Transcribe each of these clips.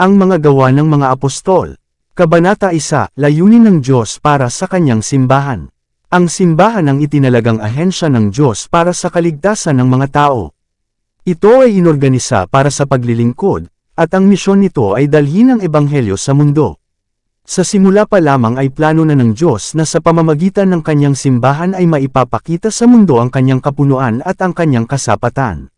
Ang mga gawa ng mga apostol. Kabanata 1, layunin ng Diyos para sa kanyang simbahan. Ang simbahan ang itinalagang ahensya ng Diyos para sa kaligtasan ng mga tao. Ito ay inorganisa para sa paglilingkod, at ang misyon nito ay dalhin ang ebanghelyo sa mundo. Sa simula pa lamang ay plano na ng Diyos na sa pamamagitan ng kanyang simbahan ay maipapakita sa mundo ang kanyang kapunuan at ang kanyang kasapatan.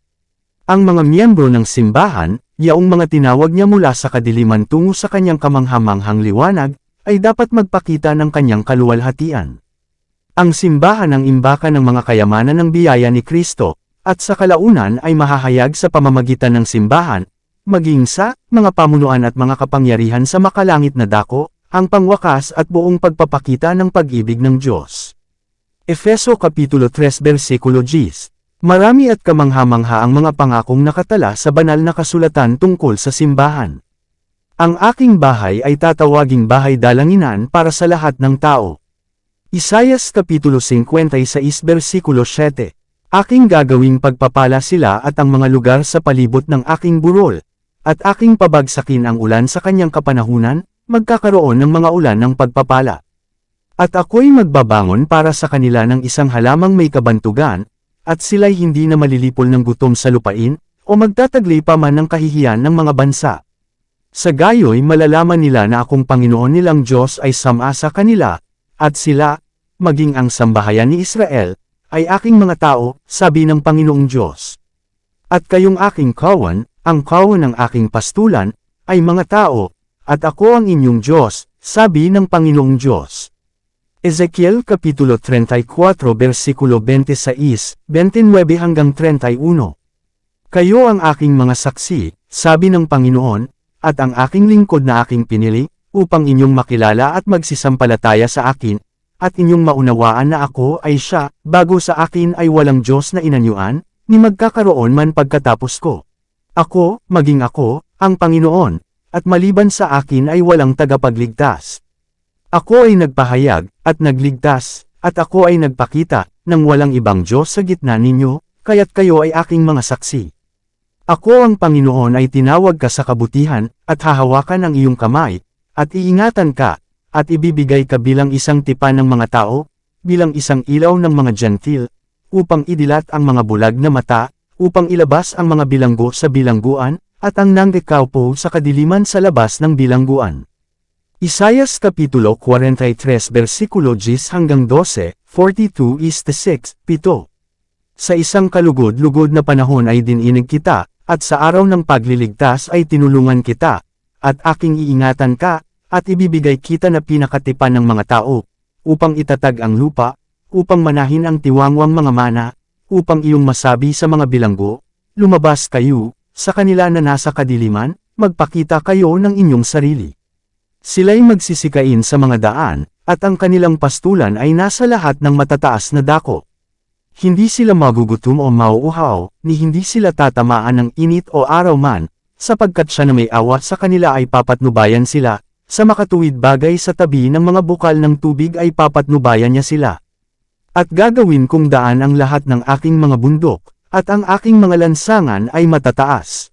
Ang mga miyembro ng simbahan, yaong mga tinawag niya mula sa kadiliman tungo sa kanyang kamanghamanghang liwanag, ay dapat magpakita ng kanyang kaluwalhatian. Ang simbahan ang imbakan ng mga kayamanan ng biyaya ni Kristo, at sa kalaunan ay mahahayag sa pamamagitan ng simbahan, maging sa mga pamunuan at mga kapangyarihan sa makalangit na dako, ang pangwakas at buong pagpapakita ng pag-ibig ng Diyos. Efeso Kapitulo 3 Versikulo 10 Marami at kamangha-mangha ang mga pangakong nakatala sa banal na kasulatan tungkol sa simbahan. Ang aking bahay ay tatawaging bahay dalanginan para sa lahat ng tao. Isayas Kapitulo 56 Versikulo 7 Aking gagawing pagpapala sila at ang mga lugar sa palibot ng aking burol, at aking pabagsakin ang ulan sa kanyang kapanahunan, magkakaroon ng mga ulan ng pagpapala. At ako'y magbabangon para sa kanila ng isang halamang may kabantugan, at sila'y hindi na malilipol ng gutom sa lupain, o magtatagli pa man ng kahihiyan ng mga bansa. Sa gayo'y malalaman nila na akong Panginoon nilang Diyos ay sama sa kanila, at sila, maging ang sambahayan ni Israel, ay aking mga tao, sabi ng Panginoong Diyos. At kayong aking kawan, ang kawan ng aking pastulan, ay mga tao, at ako ang inyong Diyos, sabi ng Panginoong Diyos. Ezekiel Kapitulo 34 versikulo 26, 29 hanggang 31 Kayo ang aking mga saksi, sabi ng Panginoon, at ang aking lingkod na aking pinili, upang inyong makilala at magsisampalataya sa akin, at inyong maunawaan na ako ay siya, bago sa akin ay walang Diyos na inanyuan, ni magkakaroon man pagkatapos ko. Ako, maging ako, ang Panginoon, at maliban sa akin ay walang tagapagligtas. Ako ay nagpahayag, at nagligtas, at ako ay nagpakita, ng walang ibang Diyos sa gitna ninyo, kaya't kayo ay aking mga saksi. Ako ang Panginoon ay tinawag ka sa kabutihan, at hahawakan ang iyong kamay, at iingatan ka, at ibibigay ka bilang isang tipan ng mga tao, bilang isang ilaw ng mga gentil, upang idilat ang mga bulag na mata, upang ilabas ang mga bilanggo sa bilangguan, at ang nanggekaupo sa kadiliman sa labas ng bilangguan. Isayas Kapitulo 43 versikulo 10 hanggang 12, 42 is the 6, 7. Sa isang kalugod-lugod na panahon ay dininig kita, at sa araw ng pagliligtas ay tinulungan kita, at aking iingatan ka, at ibibigay kita na pinakatipan ng mga tao, upang itatag ang lupa, upang manahin ang tiwangwang mga mana, upang iyong masabi sa mga bilanggo, lumabas kayo, sa kanila na nasa kadiliman, magpakita kayo ng inyong sarili. Sila'y magsisikain sa mga daan, at ang kanilang pastulan ay nasa lahat ng matataas na dako. Hindi sila magugutom o mauuhaw, ni hindi sila tatamaan ng init o araw man, sapagkat siya na may awa sa kanila ay papatnubayan sila, sa makatuwid bagay sa tabi ng mga bukal ng tubig ay papatnubayan niya sila. At gagawin kong daan ang lahat ng aking mga bundok, at ang aking mga lansangan ay matataas.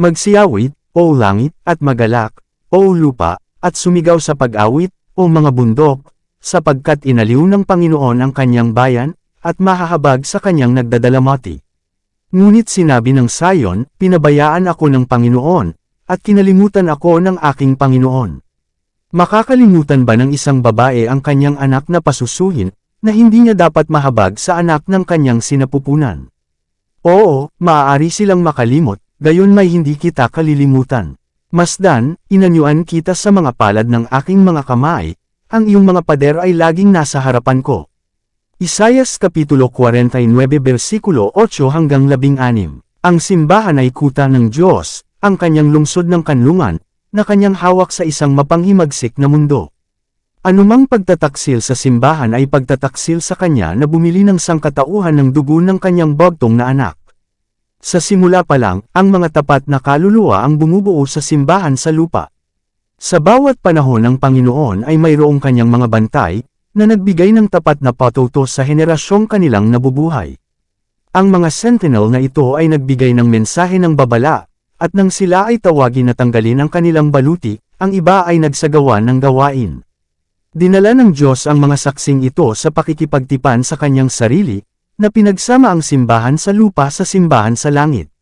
Magsiyawit, o langit, at magalak, o lupa, at sumigaw sa pag-awit, o mga bundok, sapagkat inaliw ng Panginoon ang kanyang bayan, at mahahabag sa kanyang nagdadalamati. Ngunit sinabi ng Sayon, pinabayaan ako ng Panginoon, at kinalimutan ako ng aking Panginoon. Makakalimutan ba ng isang babae ang kanyang anak na pasusuhin, na hindi niya dapat mahabag sa anak ng kanyang sinapupunan? Oo, maaari silang makalimot, gayon may hindi kita kalilimutan. Masdan, inanyuan kita sa mga palad ng aking mga kamay, ang iyong mga pader ay laging nasa harapan ko. Isayas Kapitulo 49 versikulo 8 hanggang 16 Ang simbahan ay kuta ng Diyos, ang kanyang lungsod ng kanlungan, na kanyang hawak sa isang mapanghimagsik na mundo. Anumang pagtataksil sa simbahan ay pagtataksil sa kanya na bumili ng sangkatauhan ng dugo ng kanyang bagtong na anak. Sa simula pa lang, ang mga tapat na kaluluwa ang bumubuo sa simbahan sa lupa. Sa bawat panahon ng Panginoon ay mayroong kanyang mga bantay, na nagbigay ng tapat na patutos sa henerasyong kanilang nabubuhay. Ang mga sentinel na ito ay nagbigay ng mensahe ng babala, at nang sila ay tawagin na tanggalin ang kanilang baluti, ang iba ay nagsagawa ng gawain. Dinala ng Diyos ang mga saksing ito sa pakikipagtipan sa kanyang sarili, na pinagsama ang simbahan sa lupa sa simbahan sa langit.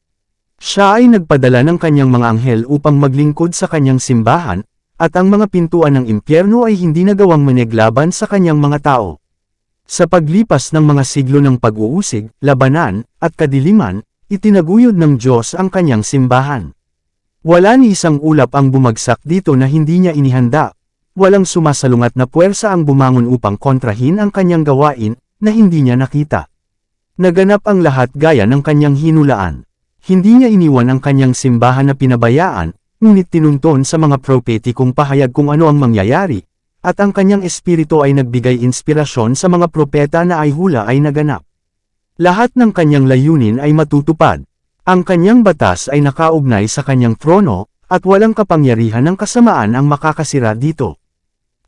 Siya ay nagpadala ng kanyang mga anghel upang maglingkod sa kanyang simbahan, at ang mga pintuan ng impyerno ay hindi nagawang maneglaban sa kanyang mga tao. Sa paglipas ng mga siglo ng pag-uusig, labanan, at kadiliman, itinaguyod ng Diyos ang kanyang simbahan. Wala ni isang ulap ang bumagsak dito na hindi niya inihanda. Walang sumasalungat na puwersa ang bumangon upang kontrahin ang kanyang gawain, na hindi niya nakita. Naganap ang lahat gaya ng kanyang hinulaan. Hindi niya iniwan ang kanyang simbahan na pinabayaan, ngunit tinunton sa mga propetikong pahayag kung ano ang mangyayari, at ang kanyang espiritu ay nagbigay inspirasyon sa mga propeta na ay hula ay naganap. Lahat ng kanyang layunin ay matutupad. Ang kanyang batas ay nakaugnay sa kanyang trono, at walang kapangyarihan ng kasamaan ang makakasira dito.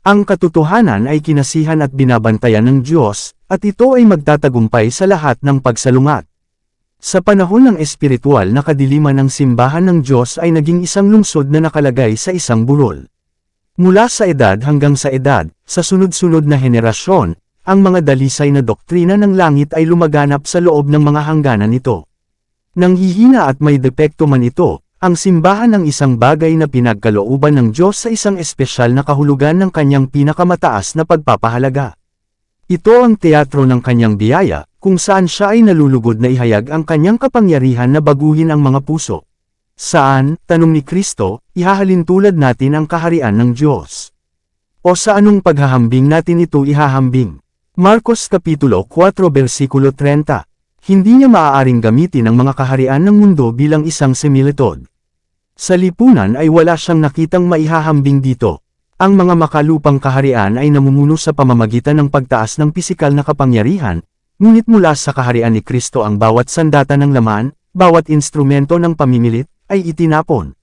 Ang katotohanan ay kinasihan at binabantayan ng Diyos, at ito ay magtatagumpay sa lahat ng pagsalungat. Sa panahon ng espiritual na kadiliman ng simbahan ng Diyos ay naging isang lungsod na nakalagay sa isang burol. Mula sa edad hanggang sa edad, sa sunod-sunod na henerasyon, ang mga dalisay na doktrina ng langit ay lumaganap sa loob ng mga hangganan nito. Nang hihina at may depekto man ito, ang simbahan ng isang bagay na pinagkalooban ng Diyos sa isang espesyal na kahulugan ng kanyang pinakamataas na pagpapahalaga. Ito ang teatro ng kanyang biyaya, kung saan siya ay nalulugod na ihayag ang kanyang kapangyarihan na baguhin ang mga puso. Saan, tanong ni Kristo, ihahalin tulad natin ang kaharian ng Diyos? O sa anong paghahambing natin ito ihahambing? Marcos Kapitulo 4 Versikulo 30 Hindi niya maaaring gamitin ang mga kaharian ng mundo bilang isang similitod. Sa lipunan ay wala siyang nakitang maihahambing dito. Ang mga makalupang kaharian ay namumuno sa pamamagitan ng pagtaas ng pisikal na kapangyarihan, ngunit mula sa kaharian ni Kristo ang bawat sandata ng laman, bawat instrumento ng pamimilit, ay itinapon.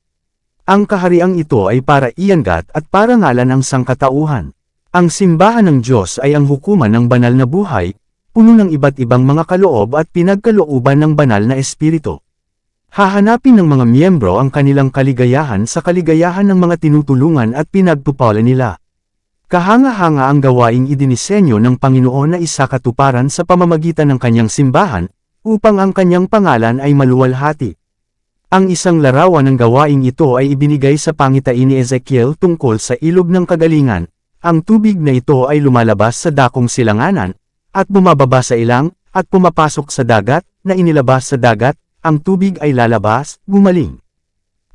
Ang kahariang ito ay para iyangat at para ngalan ang sangkatauhan. Ang simbahan ng Diyos ay ang hukuman ng banal na buhay, puno ng iba't ibang mga kaloob at pinagkalooban ng banal na espiritu. Hahanapin ng mga miyembro ang kanilang kaligayahan sa kaligayahan ng mga tinutulungan at pinagtupalan nila. Kahanga-hanga ang gawaing idinisenyo ng Panginoon na isakatuparan sa pamamagitan ng kanyang simbahan, upang ang kanyang pangalan ay maluwalhati. Ang isang larawan ng gawaing ito ay ibinigay sa pangitain ni Ezekiel tungkol sa ilog ng kagalingan. Ang tubig na ito ay lumalabas sa dakong silanganan, at bumababa sa ilang, at pumapasok sa dagat, na inilabas sa dagat, ang tubig ay lalabas, gumaling.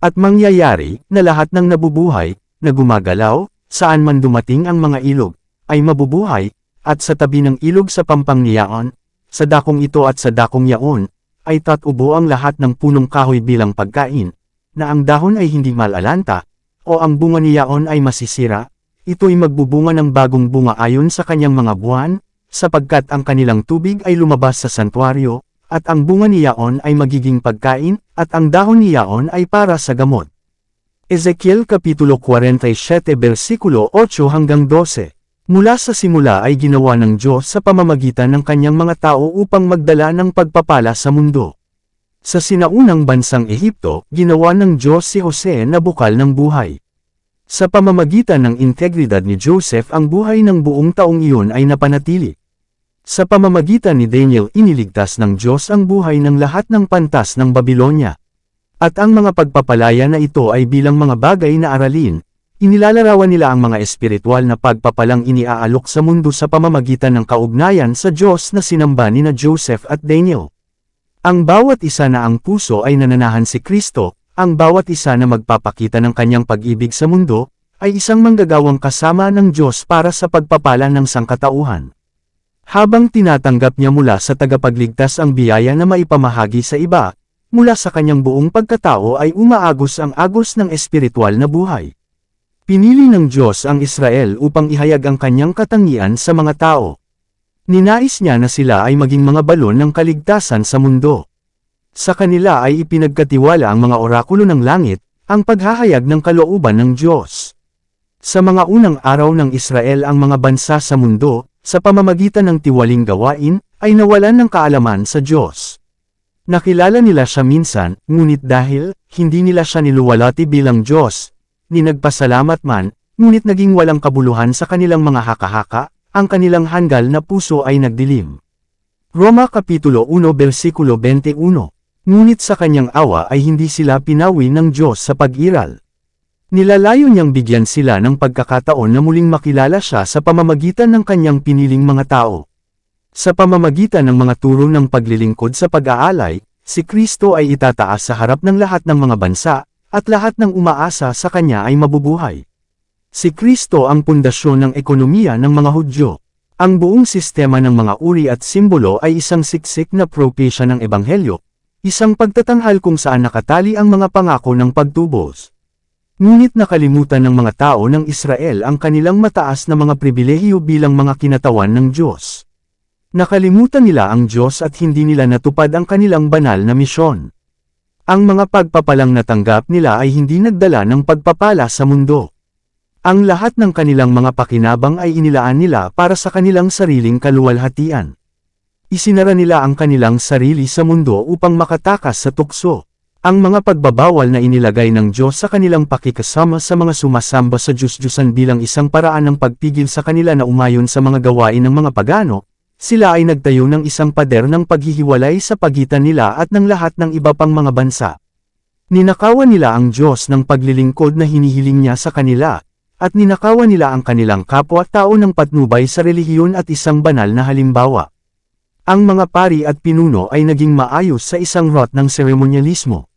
At mangyayari, na lahat ng nabubuhay, na gumagalaw, saan man dumating ang mga ilog, ay mabubuhay, at sa tabi ng ilog sa pampang niyaon, sa dakong ito at sa dakong yaon, ay tatubo ang lahat ng punong kahoy bilang pagkain, na ang dahon ay hindi malalanta, o ang bunga niyaon ay masisira, ito'y magbubunga ng bagong bunga ayon sa kanyang mga buwan, sapagkat ang kanilang tubig ay lumabas sa santuario, at ang bunga niyaon ay magiging pagkain, at ang dahon niyaon ay para sa gamot. Ezekiel Kapitulo 47 Versikulo 8 hanggang 12 Mula sa simula ay ginawa ng Diyos sa pamamagitan ng kanyang mga tao upang magdala ng pagpapala sa mundo. Sa sinaunang bansang Ehipto, ginawa ng Diyos si Jose na bukal ng buhay. Sa pamamagitan ng integridad ni Joseph ang buhay ng buong taong iyon ay napanatili. Sa pamamagitan ni Daniel iniligtas ng Diyos ang buhay ng lahat ng pantas ng Babylonia. At ang mga pagpapalaya na ito ay bilang mga bagay na aralin, inilalarawan nila ang mga espiritual na pagpapalang iniaalok sa mundo sa pamamagitan ng kaugnayan sa Diyos na sinamba ni na Joseph at Daniel. Ang bawat isa na ang puso ay nananahan si Kristo, ang bawat isa na magpapakita ng kanyang pag-ibig sa mundo, ay isang manggagawang kasama ng Diyos para sa pagpapala ng sangkatauhan. Habang tinatanggap niya mula sa tagapagligtas ang biyaya na maipamahagi sa iba, mula sa kanyang buong pagkatao ay umaagos ang agos ng espiritual na buhay. Pinili ng Diyos ang Israel upang ihayag ang kanyang katangian sa mga tao. Ninais niya na sila ay maging mga balon ng kaligtasan sa mundo. Sa kanila ay ipinagkatiwala ang mga orakulo ng langit, ang paghahayag ng kalooban ng Diyos. Sa mga unang araw ng Israel ang mga bansa sa mundo, sa pamamagitan ng tiwaling gawain, ay nawalan ng kaalaman sa Diyos. Nakilala nila siya minsan, ngunit dahil, hindi nila siya niluwalati bilang Diyos, ni nagpasalamat man, ngunit naging walang kabuluhan sa kanilang mga haka-haka, ang kanilang hanggal na puso ay nagdilim. Roma Kapitulo 1 Versikulo 21 Ngunit sa kanyang awa ay hindi sila pinawi ng Diyos sa pag-iral. Nilalayo niyang bigyan sila ng pagkakataon na muling makilala siya sa pamamagitan ng kanyang piniling mga tao. Sa pamamagitan ng mga turo ng paglilingkod sa pag-aalay, si Kristo ay itataas sa harap ng lahat ng mga bansa, at lahat ng umaasa sa kanya ay mabubuhay. Si Kristo ang pundasyon ng ekonomiya ng mga Hudyo. Ang buong sistema ng mga uri at simbolo ay isang siksik na propesya ng Ebanghelyo, isang pagtatanghal kung saan nakatali ang mga pangako ng pagtubos. Ngunit nakalimutan ng mga tao ng Israel ang kanilang mataas na mga pribilehiyo bilang mga kinatawan ng Diyos. Nakalimutan nila ang Diyos at hindi nila natupad ang kanilang banal na misyon. Ang mga pagpapalang natanggap nila ay hindi nagdala ng pagpapala sa mundo. Ang lahat ng kanilang mga pakinabang ay inilaan nila para sa kanilang sariling kaluwalhatian. Isinara nila ang kanilang sarili sa mundo upang makatakas sa tukso. Ang mga pagbabawal na inilagay ng Diyos sa kanilang pakikasama sa mga sumasamba sa Diyos-Diyusan bilang isang paraan ng pagpigil sa kanila na umayon sa mga gawain ng mga pagano, sila ay nagtayo ng isang pader ng paghihiwalay sa pagitan nila at ng lahat ng iba pang mga bansa. Ninakawan nila ang Diyos ng paglilingkod na hinihiling niya sa kanila, at ninakawan nila ang kanilang kapwa-tao ng patnubay sa relihiyon at isang banal na halimbawa. Ang mga pari at pinuno ay naging maayos sa isang rot ng seremonyalismo.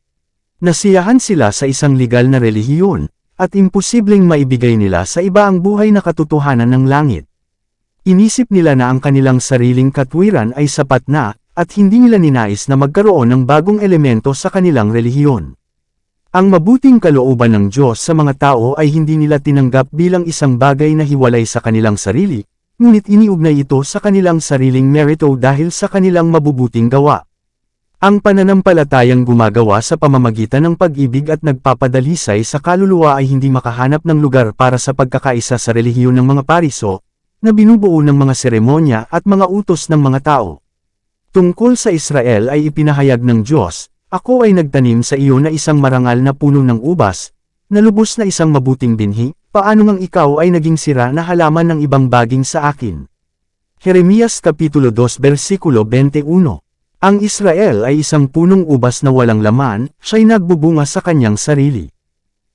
Nasiyahan sila sa isang legal na relihiyon, at imposibleng maibigay nila sa iba ang buhay na katotohanan ng langit. Inisip nila na ang kanilang sariling katwiran ay sapat na, at hindi nila ninais na magkaroon ng bagong elemento sa kanilang relihiyon. Ang mabuting kalooban ng Diyos sa mga tao ay hindi nila tinanggap bilang isang bagay na hiwalay sa kanilang sarili, ngunit iniugnay ito sa kanilang sariling merito dahil sa kanilang mabubuting gawa. Ang pananampalatayang gumagawa sa pamamagitan ng pag-ibig at nagpapadalisay sa kaluluwa ay hindi makahanap ng lugar para sa pagkakaisa sa relihiyon ng mga pariso, na binubuo ng mga seremonya at mga utos ng mga tao. Tungkol sa Israel ay ipinahayag ng Diyos, Ako ay nagtanim sa iyo na isang marangal na puno ng ubas, na lubos na isang mabuting binhi, paano ngang ikaw ay naging sira na halaman ng ibang baging sa akin. Jeremias Kapitulo 2 Versikulo 21 Ang Israel ay isang punong ubas na walang laman, siya'y nagbubunga sa kanyang sarili.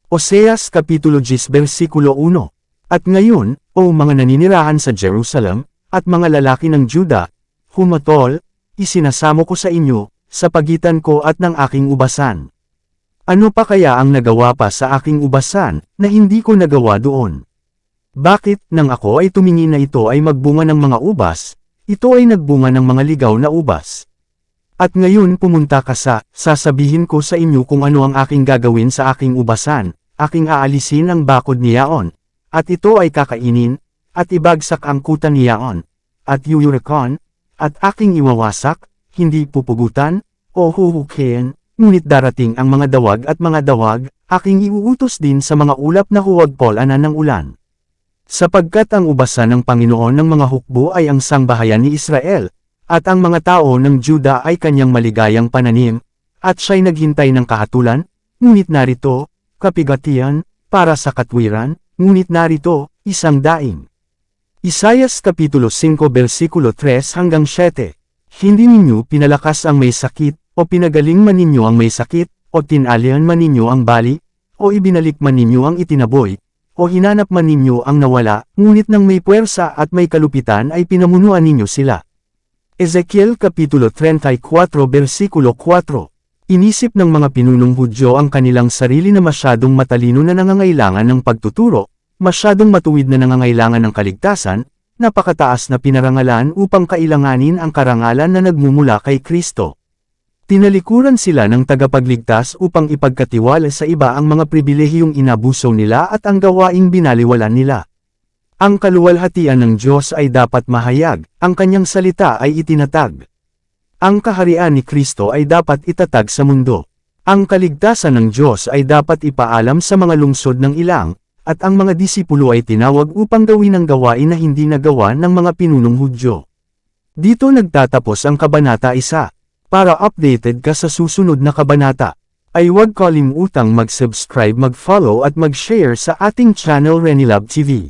Oseas Kapitulo 10 Versikulo 1 At ngayon, o mga naninirahan sa Jerusalem, at mga lalaki ng Juda, humatol, isinasamo ko sa inyo, sa pagitan ko at ng aking ubasan. Ano pa kaya ang nagawa pa sa aking ubasan, na hindi ko nagawa doon? Bakit, nang ako ay tumingin na ito ay magbunga ng mga ubas, ito ay nagbunga ng mga ligaw na ubas. At ngayon pumunta ka sa, sasabihin ko sa inyo kung ano ang aking gagawin sa aking ubasan, aking aalisin ang bakod niyaon, at ito ay kakainin, at ibagsak ang kuta niyaon, at yuyurikon, at aking iwawasak, hindi pupugutan, o huhukin, ngunit darating ang mga dawag at mga dawag, aking iuutos din sa mga ulap na huwag polanan ng ulan. Sapagkat ang ubasan ng Panginoon ng mga hukbo ay ang sangbahayan ni Israel, at ang mga tao ng Juda ay kanyang maligayang pananim, at siya'y naghintay ng kahatulan, ngunit narito, kapigatian, para sa katwiran, ngunit narito, isang daing. Isayas Kapitulo 5 Versikulo 3 hanggang 7 Hindi ninyo pinalakas ang may sakit, o pinagaling man ninyo ang may sakit, o tinalian man ninyo ang bali, o ibinalik man ninyo ang itinaboy, o hinanap man ninyo ang nawala, ngunit nang may puwersa at may kalupitan ay pinamunuan ninyo sila. Ezekiel Kapitulo 34 Versikulo 4 Inisip ng mga pinunong Hudyo ang kanilang sarili na masyadong matalino na nangangailangan ng pagtuturo, masyadong matuwid na nangangailangan ng kaligtasan, napakataas na pinarangalan upang kailanganin ang karangalan na nagmumula kay Kristo. Tinalikuran sila ng tagapagligtas upang ipagkatiwala sa iba ang mga pribilehiyong inabuso nila at ang gawaing binaliwalan nila. Ang kaluwalhatian ng Diyos ay dapat mahayag, ang kanyang salita ay itinatag. Ang kaharian ni Kristo ay dapat itatag sa mundo. Ang kaligtasan ng Diyos ay dapat ipaalam sa mga lungsod ng ilang, at ang mga disipulo ay tinawag upang gawin ang gawain na hindi nagawa ng mga pinunong Hudyo. Dito nagtatapos ang Kabanata 1. Para updated ka sa susunod na kabanata, ay huwag kalimutang mag-subscribe, mag-follow at mag-share sa ating channel Renilab TV.